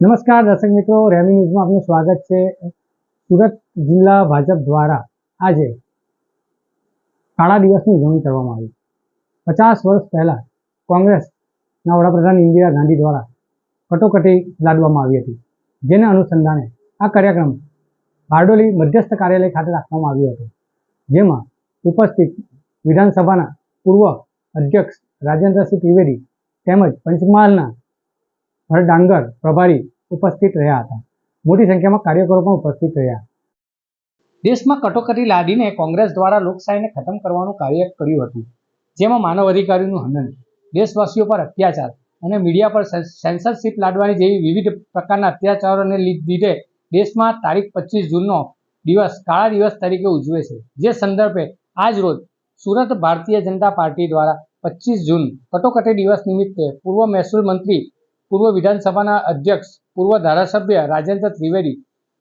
નમસ્કાર દર્શક મિત્રો, રેમી ન્યૂઝમાં આપનું સ્વાગત છે. સુરત જિલ્લા ભાજપ દ્વારા આજે કાળા દિવસની ઉજવણી કરવામાં આવી. પચાસ વર્ષ પહેલાં કોંગ્રેસના વડાપ્રધાન ઇન્દિરા ગાંધી દ્વારા કટોકટી લાદવામાં આવી હતી. જેને અનુસંધાને આ કાર્યક્રમ બારડોલી મધ્યસ્થ કાર્યાલય ખાતે રાખવામાં આવ્યો હતો. જેમાં ઉપસ્થિત વિધાનસભાના પૂર્વ અધ્યક્ષ રાજેન્દ્રસિંહ ત્રિવેદી તેમજ પંચમહાલના ભરત ડાંગર પ્રભારી ઉપસ્થિત રહ્યા હતા. મોટી સંખ્યામાં કાર્યકરો પણ ઉપસ્થિત રહ્યા. દેશમાં કટોકટી લાદીને કોંગ્રેસ દ્વારા લોકશાહીને ખતમ કરવાનું કાર્ય કર્યું હતું, જેમાં માનવ અધિકારીનું હનન, દેશવાસીઓ પર અત્યાચાર અને મીડિયા પર સેન્સરશીપ લાદવાની જેવી વિવિધ પ્રકારના અત્યાચારોને લીધે દેશમાં તારીખ પચીસ જૂનનો દિવસ, કાળા દિવસ તરીકે ઉજવે છે. જે સંદર્ભે આજ રોજ સુરત ભારતીય જનતા પાર્ટી દ્વારા પચીસ જૂન કટોકટી દિવસ નિમિત્તે પૂર્વ મહેસૂલ મંત્રી, પૂર્વ વિધાનસભાના અધ્યક્ષ પૂર્વ ધારાસભ્ય રાજેન્દ્ર ત્રિવેદી,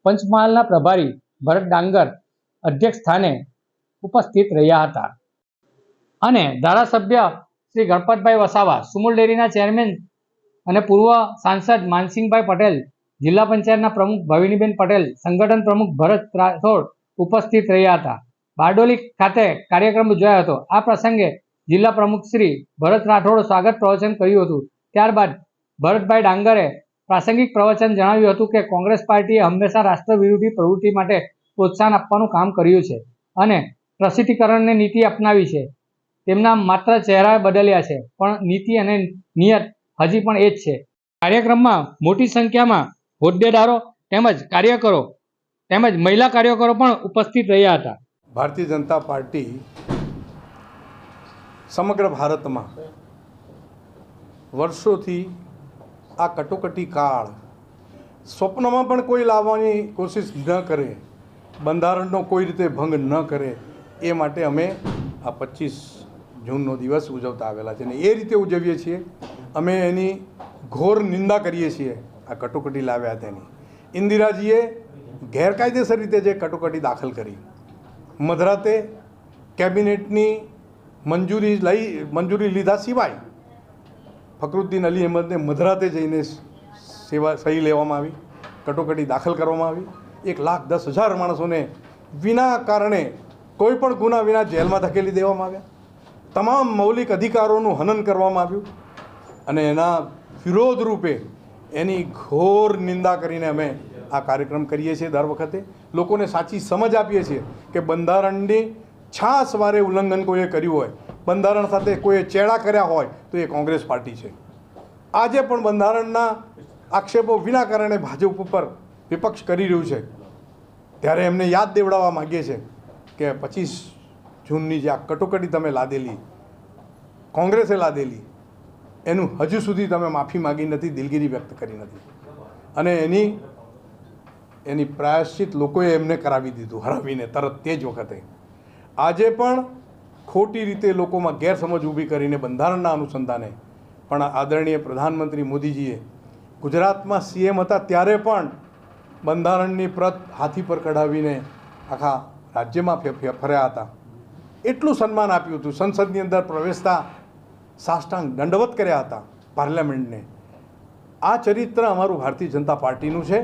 પંચમહાલના પ્રભારી ભરત ડાંગર અધ્યક્ષ સ્થાને ઉપસ્થિત રહ્યા હતા. અને ધારાસભ્ય શ્રી ગણપતભાઈ વસાવા, સુમુલ ડેરીના ચેરમેન અને પૂર્વ સાંસદ માનસિંહભાઈ પટેલ, જિલ્લા પંચાયતના પ્રમુખ ભવિનીબેન પટેલ, સંગઠન પ્રમુખ ભરત રાઠોડ ઉપસ્થિત રહ્યા હતા. બારડોલી ખાતે કાર્યક્રમ યોજાયો હતો. આ પ્રસંગે જિલ્લા પ્રમુખ શ્રી ભરત રાઠોડ સ્વાગત પ્રવચન કર્યું હતું. ત્યારબાદ ભરતભાઈ ડાંગરે પ્રાસંગિક પ્રવચન જણાવ્યું હતું કે કોંગ્રેસ પાર્ટીએ હંમેશા રાષ્ટ્ર વિરોધી પ્રવૃત્તિ માટે પ્રોત્સાહન આપવાનું કામ કર્યું છે અને પ્રસિદ્ધિકરણની નીતિ અપનાવી છે. તેમના માત્ર ચહેરા બદલ્યા છે, પણ નીતિ અને નિયત હજી પણ એ જ છે. કાર્યક્રમમાં મોટી સંખ્યામાં હોદ્દેદારો તેમજ કાર્યકરો તેમજ મહિલા કાર્યકરો પણ ઉપસ્થિત રહ્યા હતા. ભારતીય જનતા પાર્ટી સમગ્ર ભારતમાં વર્ષોથી આ કટોકટી કાળ સ્વપ્નમાં પણ કોઈ લાવવાની કોશિશ ન કરે, બંધારણનો કોઈ રીતે ભંગ ન કરે, એ માટે અમે આ પચીસ જૂનનો દિવસ ઉજવતા આવેલા છે અને એ રીતે ઉજવીએ છીએ. અમે એની ઘોર નિંદા કરીએ છીએ આ કટોકટી લાવ્યા તેની. ઇન્દિરાજીએ ગેરકાયદેસર રીતે જે કટોકટી દાખલ કરી. મધરાતે કેબિનેટની મંજૂરી લઈ, મંજૂરી લીધા સિવાય ફકરુદ્દીન અલી અહેમદને મધરાતે જઈને સેવા, સહી લેવામાં આવી, કટોકટી દાખલ કરવામાં આવી. એક લાખ દસ હજાર માણસોને વિના કારણે, કોઈ પણ ગુના વિના જેલમાં ધકેલી દેવામાં આવ્યા. તમામ મૌલિક અધિકારોનું હનન કરવામાં આવ્યું અને એના વિરોધ રૂપે એની ઘોર નિંદા કરીને અમે આ કાર્યક્રમ કરીએ છીએ દર વખતે. લોકોને સાચી સમજ આપીએ છીએ કે બંધારણની છાસ વારે ઉલ્લંઘન કોઈએ કર્યું હોય બંધારણ સાથે કોઈએ ચેડા કર્યા હોય તો એ કોંગ્રેસ પાર્ટી છે. આજે પણ બંધારણના આક્ષેપો વિના કારણે ભાજપ ઉપર વિપક્ષ કરી રહ્યું છે. ત્યારે એમને યાદ દેવડાવવા માગીએ છીએ કે પચીસ જૂનની જે આ કટોકટી તમે લાદેલી, કોંગ્રેસે લાદેલી, એનું હજુ સુધી તમે માફી માગી નથી, દિલગીરી વ્યક્ત કરી નથી. અને એની એની પ્રાયશ્ચિત લોકોએ એમને કરાવી દીધું, હરાવીને તરત તે જ વખતે. આજે પણ ખોટી રીતે લોકોમાં ગેરસમજ ઊભી કરીને બંધારણના અનુસંધાને, પણ આદરણીય પ્રધાનમંત્રી મોદીજીએ ગુજરાતમાં સીએમ હતા ત્યારે પણ બંધારણની પ્રત હાથી પર કઢાવીને આખા રાજ્યમાં ફર્યા હતા. એટલું સન્માન આપ્યું હતું. સંસદની અંદર પ્રવેશતા સાષ્ટાંગ દંડવત કર્યા હતા પાર્લામેન્ટને. આ ચરિત્ર અમારું ભારતીય જનતા પાર્ટીનું છે.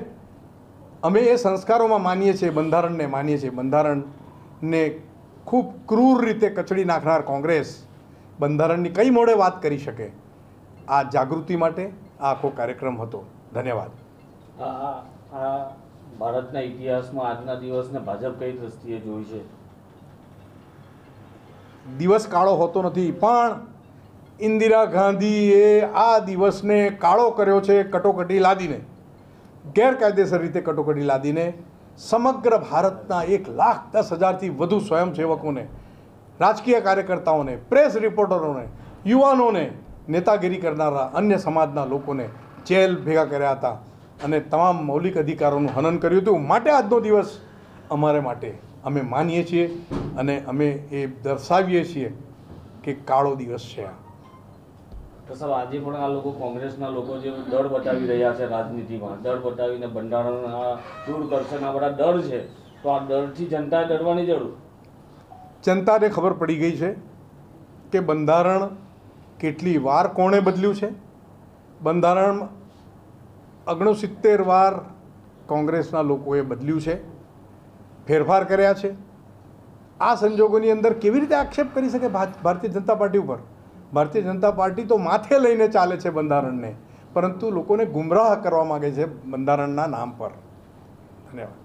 અમે એ સંસ્કારોમાં માનીએ છીએ, બંધારણને માનીએ છીએ. બંધારણને ખૂબ ક્રૂર રીતે કચડી નાખનાર કોંગ્રેસ બંધારણની કઈ મોડે વાત કરી શકે? આ જાગૃતિ માટે આ આખો કાર્યક્રમ હતો. ધન્યવાદ. ભારતના ઇતિહાસમાં આજના દિવસને ભાજપ કઈ દ્રષ્ટિએ જોઈ છે? દિવસ કાળો હોતો નથી પણ ઇન્દિરા ગાંધીએ આ દિવસને કાળો કર્યો છે કટોકટી લાદીને. ગેરકાયદેસર રીતે કટોકટી લાદીને સમગ્ર ભારતના એક લાખ દસ હજારથી વધુ સ્વયંસેવકોને, રાજકીય કાર્યકર્તાઓને, પ્રેસ રિપોર્ટરોને, યુવાનોને નેતાગીરી કરનારા અન્ય સમાજના લોકોને જેલ ભેગા કર્યા હતા અને તમામ મૌલિક અધિકારોનું હનન કર્યું હતું. માટે આજનો દિવસ અમારે માટે અમે માનીએ છીએ અને અમે એ દર્શાવીએ છીએ કે કાળો દિવસ છે આ. તો સર આજે પણ આ લોકો કોંગ્રેસના લોકો જે દળ બતાવી રહ્યા છે રાજનીતિમાં દળ બતાવીને બંધારણના દૂર કરશે આ બધા ડર છે. તો આ ડરથી જનતાએ ડરવાની જરૂર? જનતાને ખબર પડી ગઈ છે કે બંધારણ કેટલી વાર કોણે બદલ્યું છે? બંધારણ ઓગણસિત્તેર વાર કોંગ્રેસના લોકોએ બદલ્યું છે. ફેરફાર કર્યા છે. આ સંજોગોની અંદર કેવી રીતે આક્ષેપ કરી શકે ભારતીય જનતા પાર્ટી ઉપર? ભારતીય જનતા પાર્ટી તો માથે લઈને ચાલે છે બંધારણને. પરંતુ લોકોને ગુમરાહ કરવા માગે છે બંધારણના નામ પર. ધન્યવાદ.